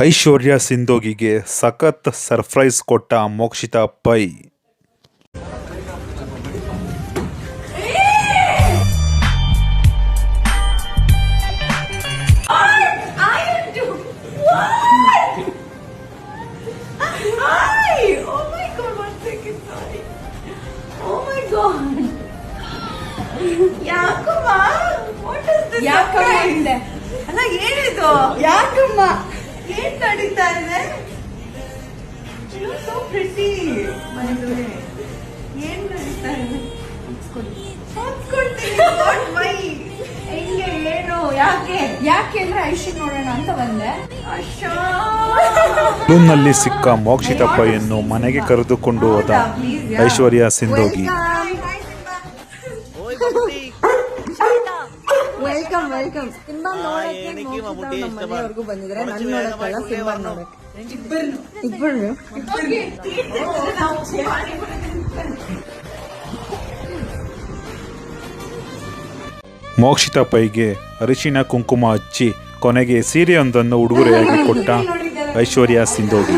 ಐಶ್ವರ್ಯ ಸಿಂಧೋಗಿಗೆ ಸಖತ್ ಸರ್ಪ್ರೈಸ್ ಕೊಟ್ಟ ಮೋಕ್ಷಿತಾ ಪೈ. ಯಾಕಮ್ಮ? ಅಲ್ಲ ಏನಿದು? what? ಏನ್ ನಡೀತಾ ಇದೆ? ವಾಟ್ ವೈ ಹೆಂಗೆ ಏನು ಯಾಕೆ? ಯಾಕೆ ಅಂದ್ರೆ ಐಶನ್ ನೋಡೋಣ ಅಂತ ಬಂದೆ. ಸಿಕ್ಕ ಮೋಕ್ಷಿತಪ್ಪಯನ್ನು ಮನೆಗೆ ಕರೆದುಕೊಂಡು ಹೋದ Aishwarya Sindhogi. Welcome welcome cinema ನೋಡಕ್ಕೆ ಮೋಕ್ಷಿತಾ ನಮ್ಮ ಮನೆಯವರೆಗೂ ಬಂದಿದ್ರೆ ನನ್ ನೋಡಕ್ಕಲ್ಲ ಸಿನಿಮಾ ನೋಡಕ್ಕೆ ಇಬ್ಬರು ಮೋಕ್ಷಿತಾ ಪೈಗೆ ಅರಿಶಿನ ಕುಂಕುಮ ಹಚ್ಚಿ ಕೊನೆಗೆ ಸೀರೆಯೊಂದನ್ನು ಉಡುಗೊರೆಯಾಗಿ ಕೊಟ್ಟ ಐಶ್ವರ್ಯ ಸಿಂಧೋಗಿ